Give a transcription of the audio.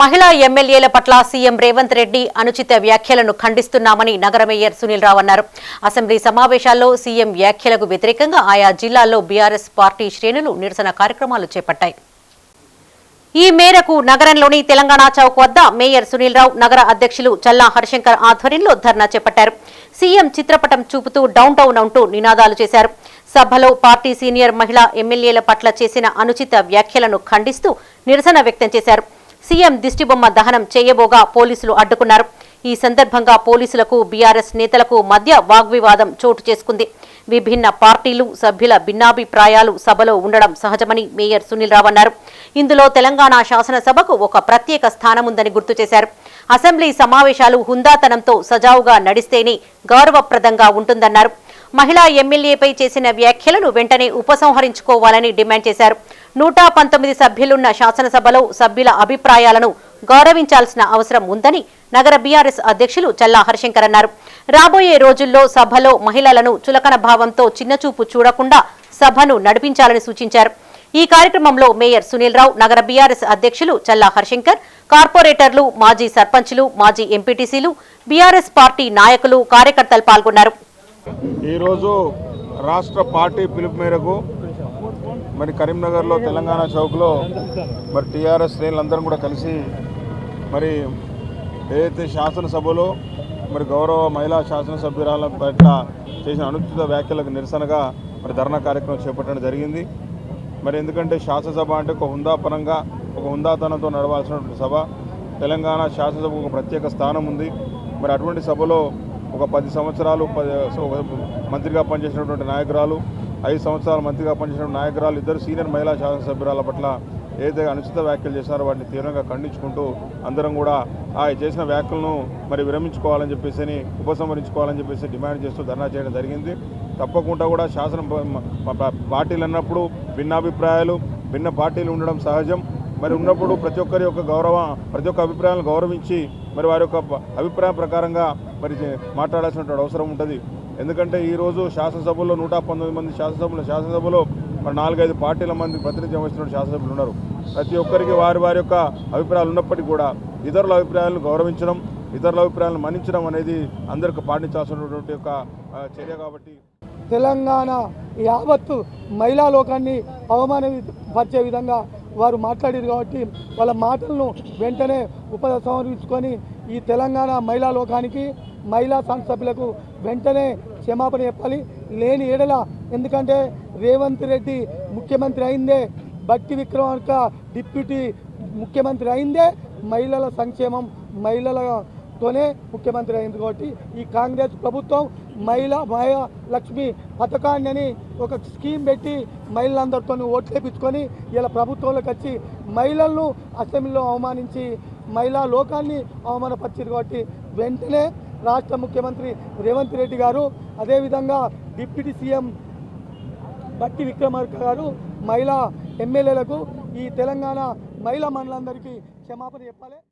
మహిళా ఎమ్మెల్యేల పట్ల సీఎం రేవంత్ రెడ్డి అనుచిత వ్యాఖ్యలను ఖండిస్తున్నామని నగర మేయర్ సునీల్ రావు అన్నారు. అసెంబ్లీ సమావేశాల్లో సీఎం వ్యాఖ్యలకు వ్యతిరేకంగా ఆయా జిల్లాల్లో బీఆర్ఎస్ పార్టీ శ్రేణులు నిరసన కార్యక్రమాలు చేపట్టాయి. ఈ మేరకు నగరంలోని తెలంగాణ చౌక్ వద్ద మేయర్ సునీల్ రావు నగర అధ్యక్షులు చల్లా హరిశంకర్ ఆధ్వర్యంలో ధర్నా చేపట్టారు. సీఎం చిత్రపటం చూపుతూ డౌన్ టౌన్ అంటూ నినాదాలు చేశారు. సభలో పార్టీ సీనియర్ మహిళా ఎమ్మెల్యేల పట్ల చేసిన అనుచిత వ్యాఖ్యలను ఖండిస్తూ నిరసన వ్యక్తం చేశారు. సీఎం దిష్టిబొమ్మ దహనం చేయబోగా పోలీసులు అడ్డుకున్నారు. ఈ సందర్భంగా పోలీసులకు బీఆర్ఎస్ నేతలకు మధ్య వాగ్వివాదం చోటు చేసుకుంది. విభిన్న పార్టీలు సభ్యుల భిన్నాభిప్రాయాలు సభలో ఉండడం సహజమని మేయర్ సునీల్ రావు అన్నారు. ఇందులో తెలంగాణ శాసనసభకు ఒక ప్రత్యేక స్థానముందని గుర్తు చేశారు. అసెంబ్లీ సమావేశాలు హుందాతనంతో సజావుగా నడిస్తేనే గౌరవప్రదంగా ఉంటుందన్నారు. మహిళా ఎమ్మెల్యేపై చేసిన వ్యాఖ్యలను వెంటనే ఉపసంహరించుకోవాలని డిమాండ్ చేశారు. నూట పంతొమ్మిది సభ్యులున్న శాసనసభలో సభ్యుల అభిప్రాయాలను గౌరవించాల్సిన అవసరం ఉందని నగర బీఆర్ఎస్ అధ్యక్షులు చల్లా హరిశంకర్ అన్నారు. రాబోయే రోజుల్లో సభలో మహిళలను చులకన భావంతో చిన్నచూపు చూడకుండా సభను నడిపించాలని సూచించారు. ఈ కార్యక్రమంలో మేయర్ సునీల్ రావు నగర బీఆర్ఎస్ అధ్యక్షులు చల్లా హరిశంకర్ కార్పొరేటర్లు మాజీ సర్పంచ్లు మాజీ ఎంపీటీసీలు బీఆర్ఎస్ పార్టీ నాయకులు కార్యకర్తలు పాల్గొన్నారు. ఈరోజు రాష్ట్ర పార్టీ పిలుపు మేరకు మరి కరీంనగర్లో తెలంగాణ చౌక్లో మరి టీఆర్ఎస్ శ్రేణులందరం కూడా కలిసి మరి ఏదైతే శాసనసభలో మరి గౌరవ మహిళా శాసనసభ్యురాల పట్ల చేసిన అనుచిత వ్యాఖ్యలకు నిరసనగా మరి ధర్నా కార్యక్రమం చేపట్టడం జరిగింది. మరి ఎందుకంటే శాసనసభ అంటే ఒక హుందాపరంగా ఒక హుందాతనంతో నడవాల్సినటువంటి సభ. తెలంగాణ శాసనసభకు ఒక ప్రత్యేక స్థానం ఉంది. మరి అటువంటి సభలో ఒక పది సంవత్సరాలు పది ఒక మంత్రిగా పనిచేసినటువంటి నాయకురాలు ఐదు సంవత్సరాలు మంత్రిగా పనిచేసిన నాయకురాలు ఇద్దరు సీనియర్ మహిళా శాసనసభ్యురాల పట్ల ఏదైతే అనుచిత వ్యాఖ్యలు చేశారో వాటిని తీవ్రంగా ఖండించుకుంటూ అందరం కూడా ఆ చేసిన వ్యాఖ్యలను మరి విరమించుకోవాలని చెప్పేసి ఉపసంహరించుకోవాలని చెప్పేసి డిమాండ్ చేస్తూ ధర్నా చేయడం జరిగింది. తప్పకుండా కూడా శాసన పార్టీలు అన్నప్పుడు భిన్నాభిప్రాయాలు భిన్న పార్టీలు ఉండడం సహజం. మరి ఉన్నప్పుడు ప్రతి ఒక్కరి యొక్క గౌరవ ప్రతి ఒక్క అభిప్రాయాలను గౌరవించి మరి వారి యొక్క అభిప్రాయం ప్రకారంగా మరి చే- మాట్లాడాల్సినటువంటి అవసరం ఉంటుంది. ఎందుకంటే ఈరోజు శాసనసభలో నూట పంతొమ్మిది మంది శాసనసభలో శాసనసభలో మరి నాలుగైదు పార్టీల మంది ప్రాతినిధ్యం వహిస్తున్న శాసనసభ్యులు ఉన్నారు. ప్రతి ఒక్కరికి వారి వారి యొక్క అభిప్రాయాలు ఉన్నప్పటికీ కూడా ఇతరుల అభిప్రాయాలను గౌరవించడం ఇతరుల అభిప్రాయాలను మన్నించడం అనేది అందరికి పాటించాల్సినటువంటి యొక్క చర్య కాబట్టి తెలంగాణ యావత్తు మహిళా లోకాన్ని అవమానపరిచే విధంగా వారు మాట్లాడారు కాబట్టి వాళ్ళ మాటలను వెంటనే ఉపసంహరించుకొని ఈ తెలంగాణ మహిళా లోకానికి మహిళా సంఘ సభ్యులకు వెంటనే క్షమాపణ చెప్పాలి. లేని ఏడల ఎందుకంటే రేవంత్ రెడ్డి ముఖ్యమంత్రి అయిందే బట్టి విక్రమార్క డిప్యూటీ ముఖ్యమంత్రి అయిందే మహిళల సంక్షేమం మహిళలతోనే ముఖ్యమంత్రి అయింది కాబట్టి ఈ కాంగ్రెస్ ప్రభుత్వం మహిళా మహిళా లక్ష్మి పథకాన్ని అని ఒక స్కీమ్ పెట్టి మహిళలందరితో ఓట్లు వేయించుకొని ఇలా ప్రభుత్వంలోకి వచ్చి మహిళలను అసెంబ్లీలో అవమానించి మహిళా లోకాన్ని అవమానపరిచింది కాబట్టి వెంటనే రాష్ట్ర ముఖ్యమంత్రి రేవంత్ రెడ్డి గారు అదేవిధంగా డిప్యూటీ సీఎం బట్టి విక్రమార్క గారు మహిళా ఎమ్మెల్యేలకు ఈ తెలంగాణ మహిళా మండలందరికీ క్షమాపణ చెప్పాలి.